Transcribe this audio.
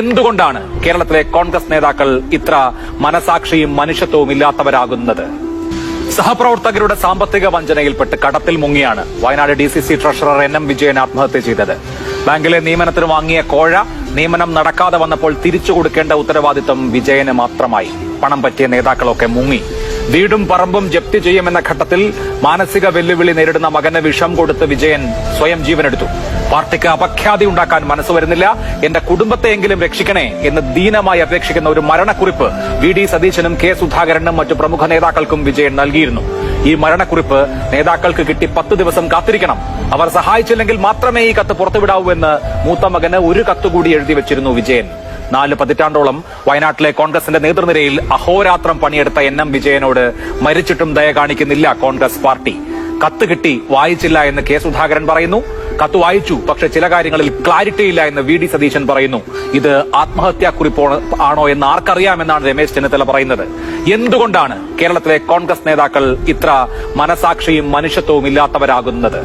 എന്തുകൊണ്ടാണ് കേരളത്തിലെ കോൺഗ്രസ് നേതാക്കൾ ഇത്ര മനസാക്ഷിയും മനുഷ്യത്വവും ഇല്ലാത്തവരാകുന്നത്? സഹപ്രവർത്തകരുടെ സാമ്പത്തിക വഞ്ചനയിൽപ്പെട്ട് കടത്തിൽ മുങ്ങിയാണ് Wayanad D C C treasurer N M Vijayan ആത്മഹത്യ ചെയ്തത്. ബാങ്കിലെ നിയമനത്തിന് വാങ്ങിയ കോഴ നിയമനം നടക്കാതെ വന്നപ്പോൾ തിരിച്ചു കൊടുക്കേണ്ട ഉത്തരവാദിത്തം വിജയന് മാത്രമായി. പണം പറ്റിയ നേതാക്കളൊക്കെ മുങ്ങി. വീടും പറമ്പും ജപ്തി ചെയ്യുമെന്ന ഘട്ടത്തിൽ മാനസിക വെല്ലുവിളി നേരിടുന്ന മകന് വിഷം കൊടുത്ത് വിജയൻ സ്വയം ജീവനെടുത്തു. പാർട്ടിക്ക് അപഖ്യാതി ഉണ്ടാക്കാൻ മനസ്സ് വരുന്നില്ല. എന്റെ കുടുംബത്തെയെങ്കിലും രക്ഷിക്കണേ എന്ന് ദീനമായി അപേക്ഷിക്കുന്ന ഒരു മരണക്കുറിപ്പ് വി ഡി സതീശനും കെ സുധാകരനും മറ്റു പ്രമുഖ നേതാക്കൾക്കും വിജയൻ നൽകിയിരുന്നു. ഈ മരണക്കുറിപ്പ് നേതാക്കൾക്ക് കിട്ടി പത്ത് ദിവസം കാത്തിരിക്കണം. അവർ സഹായിച്ചില്ലെങ്കിൽ മാത്രമേ ഈ കത്ത് പുറത്തുവിടാവൂ എന്ന് മൂത്ത മകന് ഒരു കത്തുകൂടി എഴുതി വെച്ചിരുന്നു വിജയൻ. നാല് പതിറ്റാണ്ടോളം വയനാട്ടിലെ കോൺഗ്രസിന്റെ നേതൃനിരയിൽ അഹോരാത്രം പണിയെടുത്ത എൻ എം വിജയനോട് മരിച്ചിട്ടും ദയ കാണിക്കുന്നില്ല കോൺഗ്രസ് പാർട്ടി. കത്ത് കിട്ടി വായിച്ചില്ല എന്ന് കെ സുധാകരൻ പറയുന്നു. കത്ത് വായിച്ചു പക്ഷെ ചില കാര്യങ്ങളിൽ ക്ലാരിറ്റി ഇല്ല എന്ന് വി ഡി സതീശൻ പറയുന്നു. ഇത് ആത്മഹത്യാക്കുറിപ്പോ ആണോ എന്ന് ആർക്കറിയാമെന്നാണ് രമേശ് ചെന്നിത്തല പറയുന്നത്. എന്തുകൊണ്ടാണ് കേരളത്തിലെ കോൺഗ്രസ് നേതാക്കൾ ഇത്ര മനസാക്ഷിയും മനുഷ്യത്വവും ഇല്ലാത്തവരാകുന്നത്?